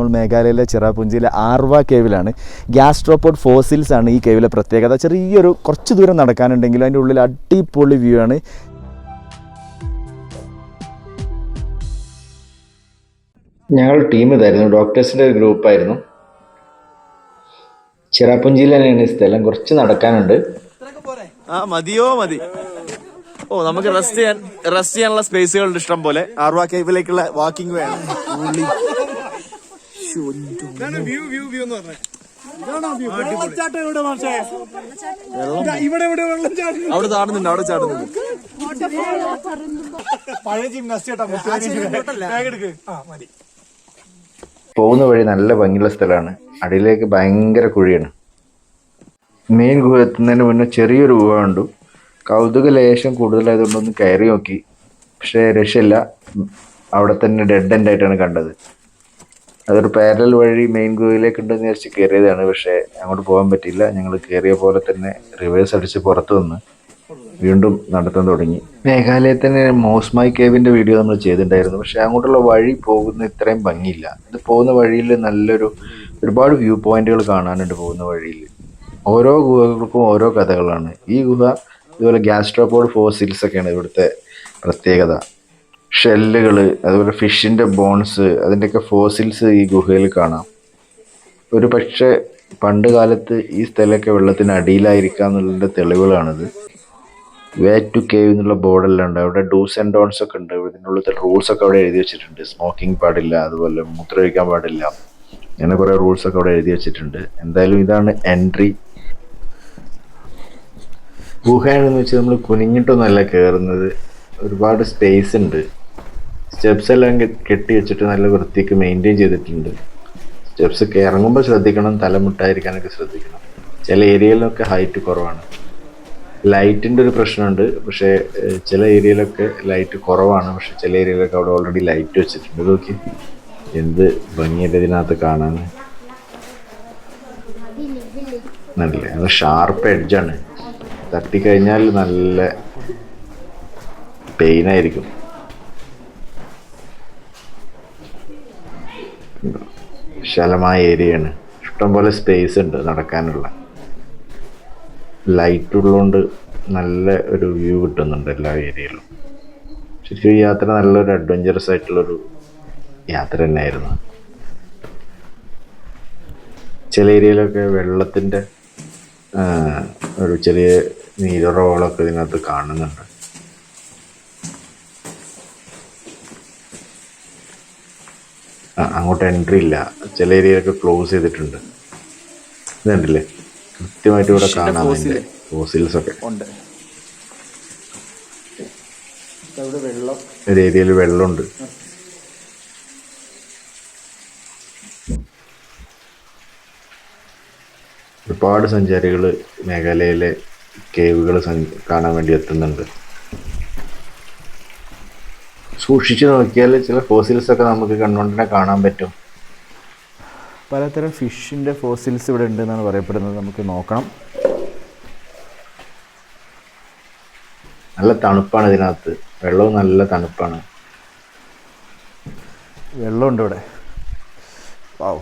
നമ്മൾ മേഘാലയയിലെ ചിറാപുഞ്ചിയിലെ ആർവ കേവിലാണ്. Gastropod fossils ആണ് ഈ കേവിലെ പ്രത്യേകത. ചെറിയൊരു കുറച്ച് ദൂരം നടക്കാനുണ്ടെങ്കിലും അതിന്റെ ഉള്ളിൽ അടിപൊളി വ്യൂ ആണ്. ഞങ്ങൾ ടീം ഇതായിരുന്നു. ഡോക്ടേഴ്സിന്റെ ഒരു ഗ്രൂപ്പായിരുന്നു ചിറാപ്പുഞ്ചിയിൽ തന്നെയാണ് ഈ സ്ഥലം കുറച്ച് നടക്കാനുണ്ട്. ആ മതിയോ മതി. ഓ നമുക്ക് റെസ്റ്റ് ചെയ്യാൻ റെസ്റ്റ് ചെയ്യാനുള്ള സ്പേസുകളുണ്ട് ഇഷ്ടം പോലെ. ആർവാ കേവിലേക്കുള്ള വാക്കിംഗ് വേണം. അവിടെ ചാടുന്നുണ്ട് അവിടെ ചാടുന്നുണ്ട്. പോകുന്ന വഴി നല്ല ഭംഗിയുള്ള സ്ഥലമാണ്. അടിയിലേക്ക് ഭയങ്കര കുഴിയാണ്. മെയിൻ ഗുഹ എത്തുന്നതിന് മുന്നേ ചെറിയൊരു ഗുഹ കണ്ടു. കൗതുക ലേശം കൂടുതലായതുകൊണ്ടൊന്ന് കയറി നോക്കി. പക്ഷേ രക്ഷയില്ല. അവിടെ തന്നെ ഡെഡ് എൻഡ് ആയിട്ടാണ് കണ്ടത്. അതൊരു പാരൽ വഴി മെയിൻ ഗോയിലേക്ക് ഉണ്ടെന്ന് വിചാരിച്ച് കയറിയതാണ് പക്ഷേ അങ്ങോട്ട് പോകാൻ പറ്റിയില്ല. ഞങ്ങൾ കയറിയ പോലെ തന്നെ റിവേഴ്സ് അടിച്ച് പുറത്തു വന്ന് വീണ്ടും നടത്താൻ തുടങ്ങി. മേഘാലയത്തിന് മോസ്മായി കേവിന്റെ വീഡിയോ നമ്മൾ ചെയ്തിട്ടുണ്ടായിരുന്നു. പക്ഷെ അങ്ങോട്ടുള്ള വഴി പോകുന്ന ഇത്രയും ഭംഗിയില്ല. ഇത് പോകുന്ന വഴിയിൽ നല്ലൊരു ഒരുപാട് വ്യൂ പോയിന്റുകൾ കാണാനുണ്ട് പോകുന്ന വഴിയിൽ ഓരോ ഗുഹകൾക്കും ഓരോ കഥകളാണ്. ഈ ഗുഹ ഇതുപോലെ ഗ്യാസ്ട്രോപോഡ് ഫോസിൽസ് ഒക്കെയാണ് ഇവിടുത്തെ പ്രത്യേകത. ഷെല്ലുകൾ അതുപോലെ ഫിഷിന്റെ ബോൺസ് അതിന്റെയൊക്കെ ഫോസിൽസ് ഈ ഗുഹയിൽ കാണാം. ഒരു പക്ഷേ പണ്ട് കാലത്ത് ഈ സ്ഥലമൊക്കെ വെള്ളത്തിനടിയിലായിരിക്കാം എന്നുള്ളതിന്റെ തെളിവുകളാണിത്. വേ ടു കേവ് എന്നുള്ള ബോർഡെല്ലാം ഉണ്ട് അവിടെ ഡൂസ് ആൻഡ് ഡോൺസ് ഒക്കെ ഉണ്ട്. ഇതിനുള്ള റൂൾസ് ഒക്കെ അവിടെ എഴുതി വെച്ചിട്ടുണ്ട്. സ്മോക്കിംഗ് പാടില്ല അതുപോലെ മൂത്രമൊഴിക്കാൻ പാടില്ല. അങ്ങനെ കുറേ റൂൾസ് ഒക്കെ അവിടെ എഴുതി വെച്ചിട്ടുണ്ട്. എന്തായാലും ഇതാണ് എൻട്രി ഗുഹയാണെന്ന് വെച്ചാൽ നമ്മൾ കുനിഞ്ഞിട്ടൊന്നുമല്ല കയറുന്നത് ഒരുപാട് സ്പേസ് ഉണ്ട്. സ്റ്റെപ്സ് എല്ലാം കെട്ടി വെച്ചിട്ട് നല്ല വൃത്തിക്ക് മെയിന്റെയിൻ ചെയ്തിട്ടുണ്ട്. സ്റ്റെപ്സ് ഇറങ്ങുമ്പോൾ ശ്രദ്ധിക്കണം തലമുട്ടായിരിക്കാനൊക്കെ ശ്രദ്ധിക്കണം. ചില ഏരിയയിലൊക്കെ ഹൈറ്റ് കുറവാണ്. ലൈറ്റിന്റെ ഒരു പ്രശ്നമുണ്ട്. പക്ഷേ ചില ഏരിയയിലൊക്കെ ലൈറ്റ് കുറവാണ്. പക്ഷെ ചില ഏരിയയിലൊക്കെ അവിടെ ഓൾറെഡി ലൈറ്റ് വെച്ചിട്ടുണ്ട്. നോക്കി. എന്ത് ഭംഗിയുടെ ഇതിനകത്ത് കാണാൻ. നല്ല നല്ല ഷാർപ്പ് എഡ്ജാണ് തട്ടിക്കഴിഞ്ഞാൽ നല്ല പെയിനായിരിക്കും വിശാലമായ ഏരിയയാണ്. ഇഷ്ടംപോലെ സ്പേസ് ഉണ്ട് നടക്കാനുള്ള. ലൈറ്റ് ഉള്ളതുകൊണ്ട് നല്ല ഒരു വ്യൂ കിട്ടുന്നുണ്ട് എല്ലാ ഏരിയയിലും. ശരിക്കും ഈ യാത്ര നല്ലൊരു അഡ്വഞ്ചറസ് ആയിട്ടുള്ളൊരു യാത്ര തന്നെയായിരുന്നു. ചില ഏരിയയിലൊക്കെ വെള്ളത്തിന്റെ ഒരു ചെറിയ നീരുറവുകളൊക്കെ ഇതിനകത്ത് കാണുന്നുണ്ട്. അങ്ങോട്ട് എൻട്രി ഇല്ല. ചില ഏരിയയിലൊക്കെ ക്ലോസ് ചെയ്തിട്ടുണ്ട്. ഇതുണ്ടല്ലേ കൃത്യമായിട്ട് ഇവിടെ കാണാൻ കാണാം ഫോസിൽസ് ഒക്കെ. ഒരു ഏരിയയിൽ വെള്ളമുണ്ട്. ഒരുപാട് സഞ്ചാരികൾ മേഘാലയയിലെ കേവുകൾ കാണാൻ വേണ്ടി എത്തുന്നുണ്ട്. സൂക്ഷിച്ചു നോക്കിയാൽ ചില ഫോസിൽസ് ഒക്കെ നമുക്ക് കണ്ണുകൊണ്ടിനെ കാണാൻ പറ്റും. പലതരം ഫിഷിന്റെ ഫോസിൽസ് ഇവിടെ ഉണ്ടെന്നാണ് പറയപ്പെടുന്നത്. നമുക്ക് നോക്കണം. നല്ല തണുപ്പാണ് ഇതിനകത്ത്. വെള്ളവും നല്ല തണുപ്പാണ്. വെള്ളമുണ്ട് ഇവിടെ. വാവ്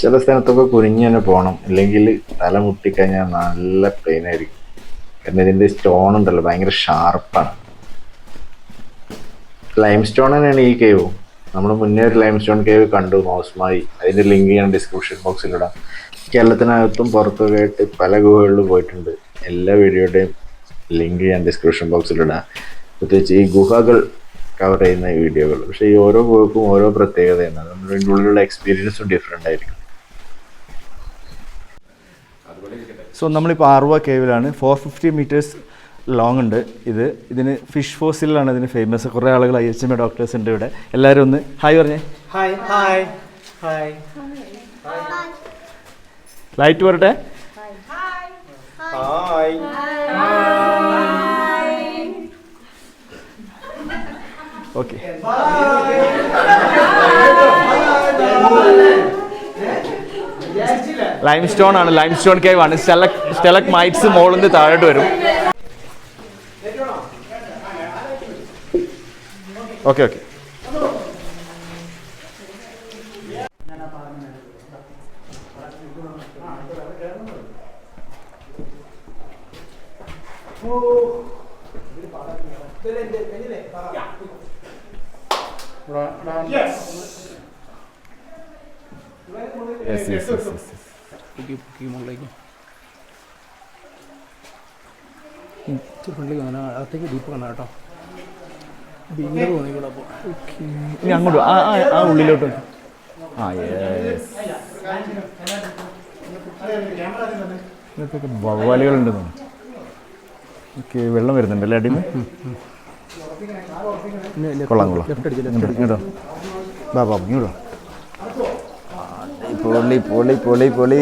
ചില സ്ഥലത്തൊക്കെ കുനിഞ്ഞ് തന്നെ പോകണം അല്ലെങ്കിൽ തല മുട്ടിക്കഴിഞ്ഞാൽ നല്ല പെയിൻ ആയിരിക്കും. കാരണം ഇതിന്റെ സ്റ്റോൺ ഉണ്ടല്ലോ ഭയങ്കര ഷാർപ്പാണ് ലൈം സ്റ്റോൺ തന്നെയാണ് ഈ കേവ് നമ്മൾ മുന്നേ ഒരു ലൈം സ്റ്റോൺ കേവ് കണ്ടു മോസ്മായി. അതിന്റെ ലിങ്ക് ഞാൻ ഡിസ്ക്രിപ്ഷൻ ബോക്സിൽ ഇടാം. കേരളത്തിനകത്തും പുറത്തൊക്കെ ആയിട്ട് പല ഗുഹകളിലും പോയിട്ടുണ്ട്. എല്ലാ വീഡിയോയുടെയും ലിങ്ക് ഞാൻ ഡിസ്ക്രിപ്ഷൻ ബോക്സിൽ ഇടാം. പ്രത്യേകിച്ച് ഈ ഗുഹകൾ കവർ ചെയ്യുന്ന വീഡിയോകൾ. പക്ഷേ ഈ ഓരോ ഗുഹക്കും ഓരോ പ്രത്യേകതയാണ്. നമ്മുടെ ഇതിന്റെ ഉള്ളിലുള്ള എക്സ്പീരിയൻസും ഡിഫറെന്റ് ആയിരിക്കും. സോ നമ്മളിപ്പോൾ ആറുവ കേവിലാണ്. ഫോർ ഫിഫ്റ്റി മീറ്റേഴ്സ് ലോങ് ഉണ്ട് ഇത്. ഇതിന് ഫിഷ് ഫോസിലാണ് ഇതിന് ഫേമസ് കുറേ ആളുകൾ I H M A doctors ഉണ്ട് ഇവിടെ. എല്ലാവരും ഒന്ന് ഹായ് പറഞ്ഞേ. ഹായ് ഹായ് ഹായ് ലൈറ്റ് വരട്ടെ. ഹായ് ഓക്കെ ലൈം സ്റ്റോൺ ആണ് ലൈം സ്റ്റോൺ കേവ് ആണ് സ്റ്റെലക് സ്റ്റെലക് മൈറ്റ്സ് മോളിൽ താഴോട്ട് വരും okay okay Yes, yes, yes, yes. yes. പൊക്കി പൊക്കി മുകളിലേക്ക്. ഇച്ചിരി അങ്ങനെ അകത്തേക്ക് ഡീപ്പ് കാണാം കേട്ടോ. അപ്പോൾ ഇനി അങ്ങോട്ട് ആ ആ ആ ഉള്ളിലോട്ട് ആ യെസ് ഇന്നത്തൊക്കെ വവ്വാലുകളുണ്ട് ഓക്കെ വെള്ളം വരുന്നുണ്ട് അല്ലേ അടിമ? കൊള്ളാം കൊള്ളാം. ഇങ്ങോട്ട് ബാബാ ബാ ഇങ്ങോട്ടോ പൊളി പൊളി പൊളി പൊളി.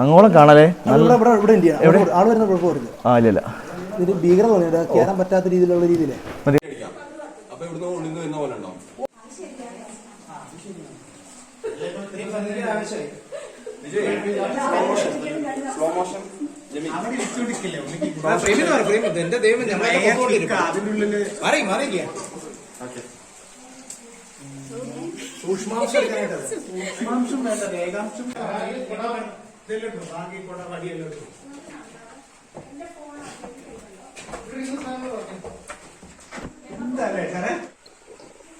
അങ്ങോളം കാണാലേ? നല്ല ഇവിടെ ഇവിടെ ഇന്ത്യ ആൾ വരുന്ന കുഴപ്പമില്ല ആ ഇല്ല ഇല്ല. ഇത് ഭീകര തോന്നിയത് കയറാൻ പറ്റാത്ത രീതിയിലുള്ള രീതിയിലേ. മതി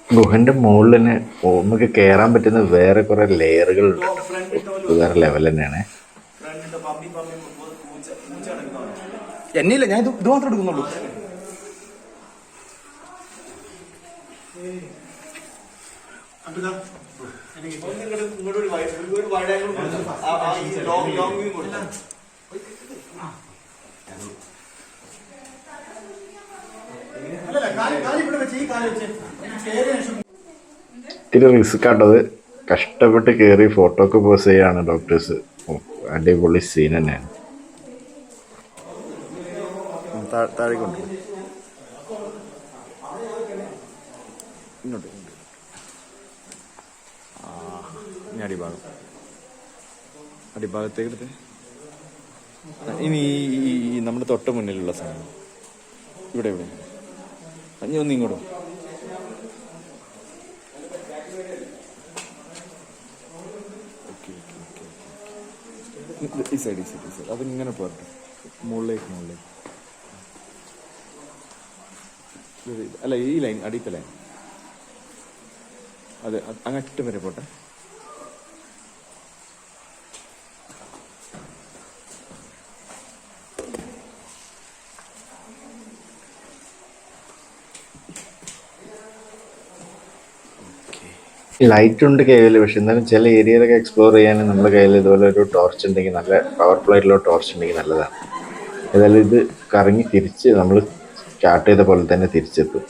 ഗുഹന്റെ മുകളിൽ തന്നെ നമുക്ക് കയറാൻ പറ്റുന്ന വേറെ കുറെ ലെയറുകൾ ഉണ്ട്. വേറെ ലെവൽ തന്നെയാണ്. എന്നില്ല ഞാൻ ഇത് ഇത് മാത്രം എടുക്കുന്നുള്ളൂ. ഇത്തിരി റിസ്ക് ആട്ടത്. കഷ്ടപ്പെട്ട് കയറി ഫോട്ടോ ഒക്കെ പോസ് ചെയ്യാണ് ഡോക്ടേഴ്സ് അടിപൊളി സീൻ തന്നെയാണ്. താഴെ കൊണ്ട് ഇങ്ങോട്ട് ഇങ്ങോട്ട്. ആ ഇനി അടിഭാഗം. അടിഭാഗത്തേക്ക് എടുത്ത് ഇനി ഈ- നമ്മുടെ തൊട്ട് മുന്നിലുള്ള സാധനം. ഇവിടെ ഇവിടെ. ഇനി ഒന്ന് ഇങ്ങോട്ട് ഈ സൈഡ് ഈ സൈഡ് ഈ സൈഡ് അതിങ്ങനെ പോരട്ടെ. മുകളിലേക്ക് മുകളിലേക്ക്. അല്ല ഈ ലൈൻ അടിയത്തെ ലൈൻ അത് അങ്ങറ്റം വരെ പോട്ടെ. ലൈറ്റ് ഉണ്ട് കയ്യിൽ പക്ഷെ എന്നാലും ചില ഏരിയയിലൊക്കെ എക്സ്പ്ലോർ ചെയ്യാൻ നമ്മുടെ കയ്യിൽ ഇതുപോലെ ഒരു ടോർച്ച് ഉണ്ടെങ്കിൽ നല്ല പവർഫുൾ ആയിട്ടുള്ള ടോർച്ച് ഉണ്ടെങ്കിൽ നല്ലതാണ്. ഏതായാലും ഇത് കറങ്ങി തിരിച്ച് നമ്മൾ സ്റ്റാർട്ട് ചെയ്ത പോലെ തന്നെ തിരിച്ചെത്തും.